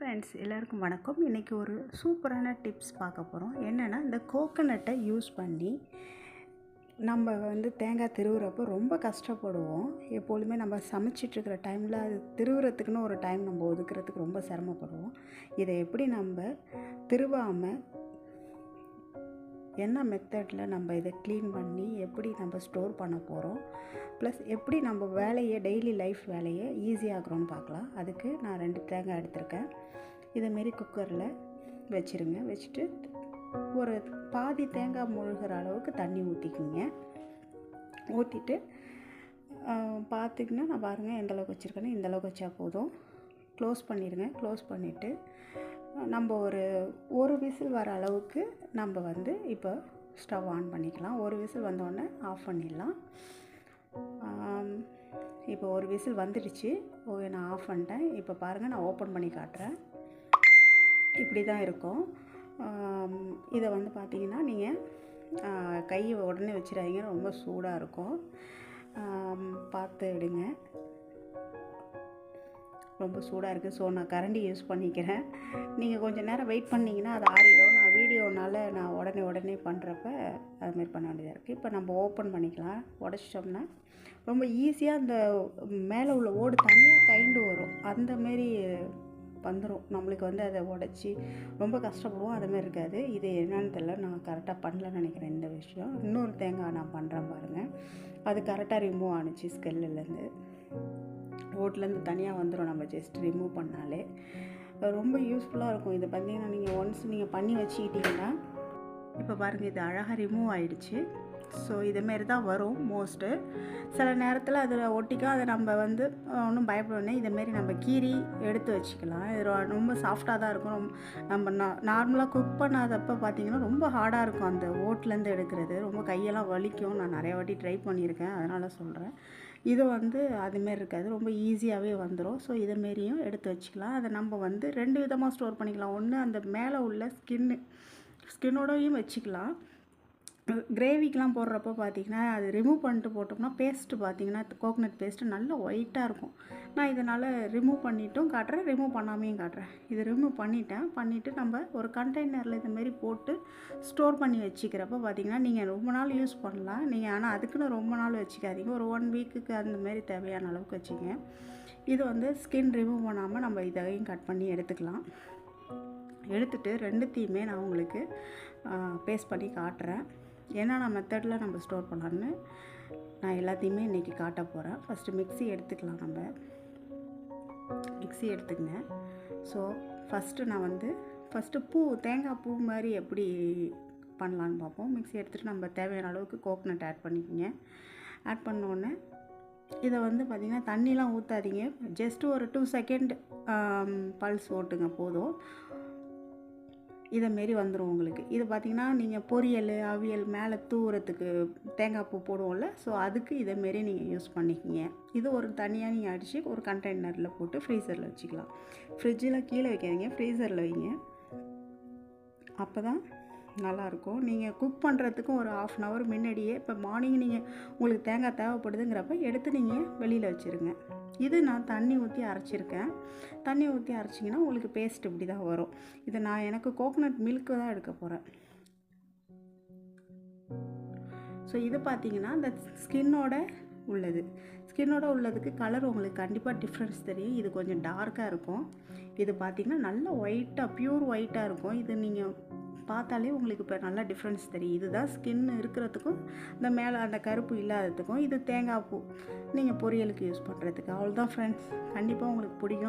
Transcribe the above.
Friends எல்லாருக்கும் வணக்கம். இன்றைக்கி ஒரு சூப்பரான டிப்ஸ் பார்க்க போகிறோம் என்னென்னா இந்த கோகனட்டை யூஸ் பண்ணி நம்ம வந்து தேங்காய் திருவுறப்போ ரொம்ப கஷ்டப்படுவோம். எப்பொழுதுமே நம்ம சமைச்சிட்ருக்கிற டைமில் அது திருவுறத்துக்குன்னு ஒரு டைம் நம்ம ஒதுக்கிறதுக்கு ரொம்ப சிரமப்படுவோம். இதை எப்படி நம்ம திருவாமல் என்ன மெத்தடில் நம்ம இதை க்ளீன் பண்ணி எப்படி நம்ம ஸ்டோர் பண்ண போகிறோம் ப்ளஸ் எப்படி நம்ம வேலையை டெய்லி லைஃப் வேலையை ஈஸியாகிறோன்னு பார்க்கலாம். அதுக்கு நான் ரெண்டு தேங்காய் எடுத்திருக்கேன். இதேமாரி குக்கரில் வச்சுருங்க. வச்சுட்டு ஒரு பாதி தேங்காய் முழுகிற அளவுக்கு தண்ணி ஊற்றிக்கிங்க ஊற்றிட்டு பார்த்திங்கன்னா நான் பாருங்கள் எந்தளவுக்கு வச்சுருக்கேன்னு இந்த அளவுக்கு வச்சா போதும். க்ளோஸ் பண்ணிடுங்க க்ளோஸ் பண்ணிவிட்டு நம்ம ஒரு ஒரு விசில் வர அளவுக்கு நம்ம வந்து இப்போ ஸ்டவ் ஆன் பண்ணிக்கலாம். ஒரு விசில் வந்தோடனே ஆஃப் பண்ணிடலாம். இப்போ ஒரு விசில் வந்துடுச்சு. ஓகே நான் ஆஃப் பண்ணிட்டேன். இப்போ பாருங்கள் நான் ஓப்பன் பண்ணி காட்டுறேன். இப்படி தான் இருக்கும். இதை வந்து பார்த்தீங்கன்னா நீங்கள் கையை உடனே வச்சிடாதீங்க. ரொம்ப சூடாக இருக்கும். பார்த்து விடுங்க. ரொம்ப சூடாக இருக்குது. ஸோ நான் கரண்டி யூஸ் பண்ணிக்கிறேன். நீங்கள் கொஞ்சம் நேரம் வெயிட் பண்ணிங்கன்னா அது ஆறிடும். நான் வீடியோனால் நான் உடனே உடனே பண்ணுறப்ப அதுமாரி பண்ண வேண்டியதாக இருக்குது இப்போ நம்ம ஓப்பன் பண்ணிக்கலாம். உடச்சிட்டோம்னா ரொம்ப ஈஸியாக அந்த மேலே உள்ள ஓடு தனியாக கைண்டு வரும். அந்தமாரி வந்துடும் நம்மளுக்கு வந்து அதை உடச்சி ரொம்ப கஷ்டப்படுவோம். அதுமாரி இருக்காது. இது என்னன்னு தெரில நான் கரெக்டாக பண்ணலன்னு நினைக்கிறேன் இந்த விஷயம். இன்னொரு தேங்காய் நான் பண்ணுறேன் பாருங்கள் அது கரெக்டாக ரிமூவ் ஆணுச்சு ஸ்கெல்லுலேருந்து ஓட்லேருந்து தனியாக வந்துடும் நம்ம ஜஸ்ட் ரிமூவ் பண்ணாலே. ரொம்ப யூஸ்ஃபுல்லாக இருக்கும். இதை பார்த்தீங்கன்னா நீங்கள் ஒன்ஸ் நீங்கள் பண்ணி வச்சுக்கிட்டிங்கன்னா இப்போ பாருங்கள் இது அழகாக ரிமூவ் ஆகிடுச்சு ஸோ இதுமாரி தான் வரும் மோஸ்ட்டு சில நேரத்தில் அதில் ஒட்டிக்கா அதை நம்ம வந்து ஒன்றும் பயப்படணும் இதுமாரி நம்ம கீரி எடுத்து வச்சுக்கலாம். இது ரொம்ப சாஃப்டாக தான் இருக்கும். நம்ம நார்மலாக குக் பண்ணாதப்போ பார்த்திங்கன்னா ரொம்ப ஹார்டாக இருக்கும் அந்த ஓட்லேருந்து எடுக்கிறது. ரொம்ப கையெல்லாம் வலிக்கும். நான் நிறைய வாட்டி ட்ரை பண்ணியிருக்கேன். அதனால் சொல்கிறேன் இது வந்து அதுமாரி இருக்காது. ரொம்ப ஈஸியாகவே வந்துடும் ஸோ இதுமாரியும் எடுத்து வச்சுக்கலாம். அதை நம்ம வந்து ரெண்டு விதமாக ஸ்டோர் பண்ணிக்கலாம். ஒன்று அந்த மேலே உள்ள ஸ்கின்னு ஸ்கின்னோடையும் வச்சுக்கலாம். கிரேவிக்கெலாம் போடுறப்போ பார்த்திங்கன்னா அது ரிமூவ் பண்ணிட்டு போட்டோம்னா பேஸ்ட்டு பார்த்திங்கன்னா கோகனட் பேஸ்ட்டு நல்லா ஒயிட்டாக இருக்கும். நான் இதனால் ரிமூவ் பண்ணிட்டும் காட்டுறேன் ரிமூவ் பண்ணாமையும் காட்டுறேன். இது ரிமூவ் பண்ணிட்டேன். பண்ணிவிட்டு நம்ம ஒரு கண்டெய்னரில் இதுமாரி போட்டு ஸ்டோர் பண்ணி வச்சுக்கிறப்ப பார்த்திங்கன்னா நீங்கள் ரொம்ப நாள் யூஸ் பண்ணலாம். நீங்கள் ஆனால் அதுக்குன்னு ரொம்ப நாள் வச்சுக்காதீங்க. ஒரு ஒன் வீக்குக்கு அந்தமாரி தேவையான அளவுக்கு வச்சுங்க. இது வந்து ஸ்கின் ரிமூவ் பண்ணாமல் நம்ம இதையும் கட் பண்ணி எடுத்துக்கலாம். எடுத்துகிட்டு ரெண்டுத்தையுமே நான் உங்களுக்கு பேஸ்ட் பண்ணி காட்டுறேன். என்னென்ன மெத்தடில் நம்ம ஸ்டோர் பண்ணலான்னு நான் எல்லாத்தையுமே இன்றைக்கி காட்ட போகிறேன் ஃபஸ்ட்டு மிக்சி எடுத்துக்கலாம் நம்ம. மிக்சி எடுத்துக்கங்க. ஸோ ஃபஸ்ட்டு நான் வந்து ஃபஸ்ட்டு பூ தேங்காய் பூ மாதிரி எப்படி பண்ணலான்னு பார்ப்போம். மிக்சி எடுத்துகிட்டு நம்ம தேவையான அளவுக்கு கோக்னட் ஆட் பண்ணிக்கோங்க. ஆட் பண்ணோடனே இதை வந்து பார்த்திங்கன்னா தண்ணிலாம் ஊற்றாதீங்க ஜஸ்ட்டு ஒரு டூ செகண்ட் பல்ஸ் ஓட்டுங்க போதும். இதேமாரி வந்துடும் உங்களுக்கு. இது பார்த்திங்கன்னா நீங்கள் பொரியல் அவியல் மேலே தூவுறதுக்கு தேங்காய் பூ போடுவோம்ல ஸோ அதுக்கு இதேமாரி நீங்கள் யூஸ் பண்ணிக்கிங்க. இது ஒரு தனியாக நீங்கள் அடித்து ஒரு கண்டெய்னரில் போட்டு ஃப்ரீசரில் வச்சுக்கலாம். ஃப்ரிட்ஜில் கீழே வைக்காதீங்க ஃப்ரீசரில் வைங்க. அப்போ தான் நல்லாயிருக்கும். நீங்கள் குக் பண்ணுறதுக்கும் ஒரு ஆஃப் அன் ஹவர் முன்னாடியே இப்போ மார்னிங் நீங்கள் உங்களுக்கு தேங்காய் தேவைப்படுதுங்கிறப்ப எடுத்து நீங்கள் வெளியில் வச்சுருங்க. இது நான் தண்ணி ஊற்றி அரைச்சிருக்கேன். தண்ணி ஊற்றி அரைச்சிங்கன்னா உங்களுக்கு பேஸ்ட் இப்படி தான் வரும். இது நான் எனக்கு கோகோனட் மில்க்கு தான் எடுக்க போகிறேன் ஸோ இது பார்த்தீங்கன்னா இந்த ஸ்கின்னோட உள்ளது. ஸ்கின்னோட உள்ளதுக்கு கலர் உங்களுக்கு கண்டிப்பாக டிஃப்ரென்ஸ் தெரியும். இது கொஞ்சம் டார்க்காக இருக்கும். இது பார்த்திங்கன்னா நல்ல ஒயிட்டாக ப்யூர் ஒயிட்டாக இருக்கும். இது நீங்கள் பார்த்தாலே உங்களுக்கு இப்போ நல்லா டிஃப்ரென்ஸ் தெரியும். இதுதான் ஸ்கின் இருக்கிறதுக்கும் இந்த மேலே அந்த கருப்பு இல்லாததுக்கும் இது தேங்காய் பூ. நீங்கள் பொரியலுக்கு யூஸ் பண்ணுறதுக்கு அவ்வளோதான் ஃப்ரெண்ட்ஸ் கண்டிப்பாக உங்களுக்கு பிடிக்கும்